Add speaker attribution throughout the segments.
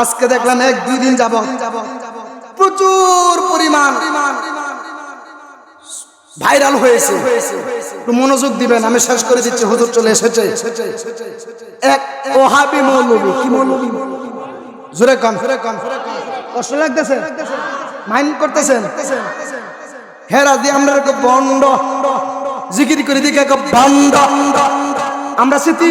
Speaker 1: আজকে দেখলাম এক দুই দিন যাব প্রচুর পরিমাণ ভাইরাল হয়েছে। মনোযোগ দিবেন, আমি শেষ করে দিচ্ছি, হুজুর চলে এসেছে। এক ওহাবি মৌলবী, কি মৌলবী? জোরে কান কষ্ট লাগতেছে? মাইন্ড করতেছেন? হ্যাঁ রাজি, আমরা বন্ড। জিকির করে দিকে বন্ড। আমরা স্মৃতি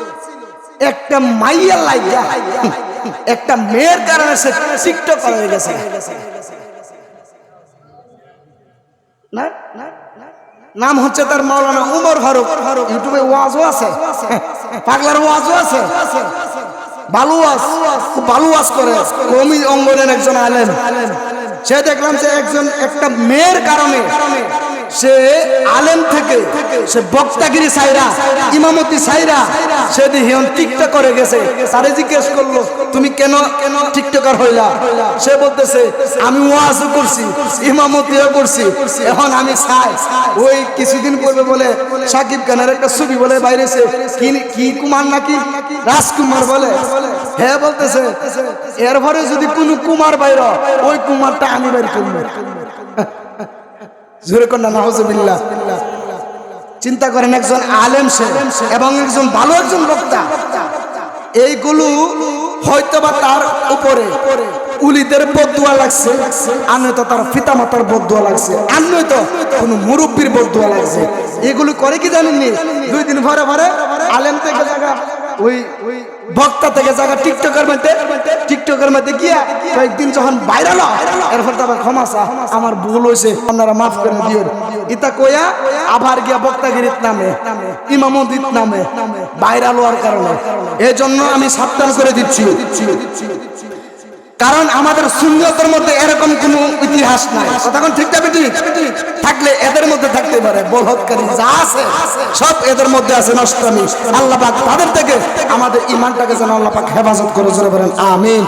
Speaker 1: একটা মাইয়া লাইয়া একটা মেয়ের কারণে সে টিকটক হয়ে গেছে। না নাম হচ্ছে তার মাওলানা উমর ফারুক। ইউটিউবে ওয়াজও আছে। পাগলার ওয়াজও আছে। ভালো ওয়াজ করে। কমি অঙ্গনের একজন আলেন সে দেখলাম যে একজন, একটা মেয়ের কারণে সে আলেম থেকে, সে বক্তাগিরি সাইরা, ইমামতি সাইরা সে হিয়ন টিকটক করে গেছে। তারে জিজ্ঞেস করল, তুমি কেন কেন টিকটকার হইলা? সে বলতেছে, আমি ওয়াজও করছি, ইমামতিও করছি, এখন আমি চাই ওই কিছুদিন পূর্বে বলে, সাকিব খানের একটা ছবি বলে বাইরেছে। কি কি কুমার নাকি? রাজকুমার বলে। হ্যাঁ বলতেছে, এরপরে যদি কোনো কুমার বাইর ওই কুমারটা আমি বাইর করব। জোরে কন্যা নাহজবিল্লা চিন্তা করেন একজন আলেম এবং একজন ভালো একজন বক্তা। এইগুলো হয়তো বা তার উপরে উলিদের বদুয়া লাগছে আর নয়তো তার পিতা মাতার বদুয়া লাগছে আর নয়তো কোনো মুরব্বীর বদুয়া লাগছে। এগুলো করে কি জানেননি? দুই দিন ভরে ভরে আলেম থেকে জায়গা ওই ওই বক্তা থেকে জায়গা টিকটকের মধ্যে টিকটকের মধ্যে গিয়া কয়েকদিন যখন বাইরে এরপর তো আবার ক্ষমা চা আমার ভুল হয়েছে, আপনারা মাফ করে দিও ইতা কইয়া আবার গিয়া বক্তাগিরিত নামে ইমামদিত নামে বাইরে হওয়ার কারণে। এই জন্য আমি সাবধান করে দিচ্ছি। কারণ আমাদের সুন্দরতার মধ্যে এরকম কোন ইতিহাস নাই। তখন ঠিক যাবে ঠিক থাকলে এদের মধ্যে থাকতে পারে, বলহৎকারী যা আছে, সব এদের মধ্যে আছে, নষ্টামী। আল্লাহ তাদের থেকে আমাদের ইমানটাকে যেন আল্লাহ হেফাজত করে চলে পারেন আমিন।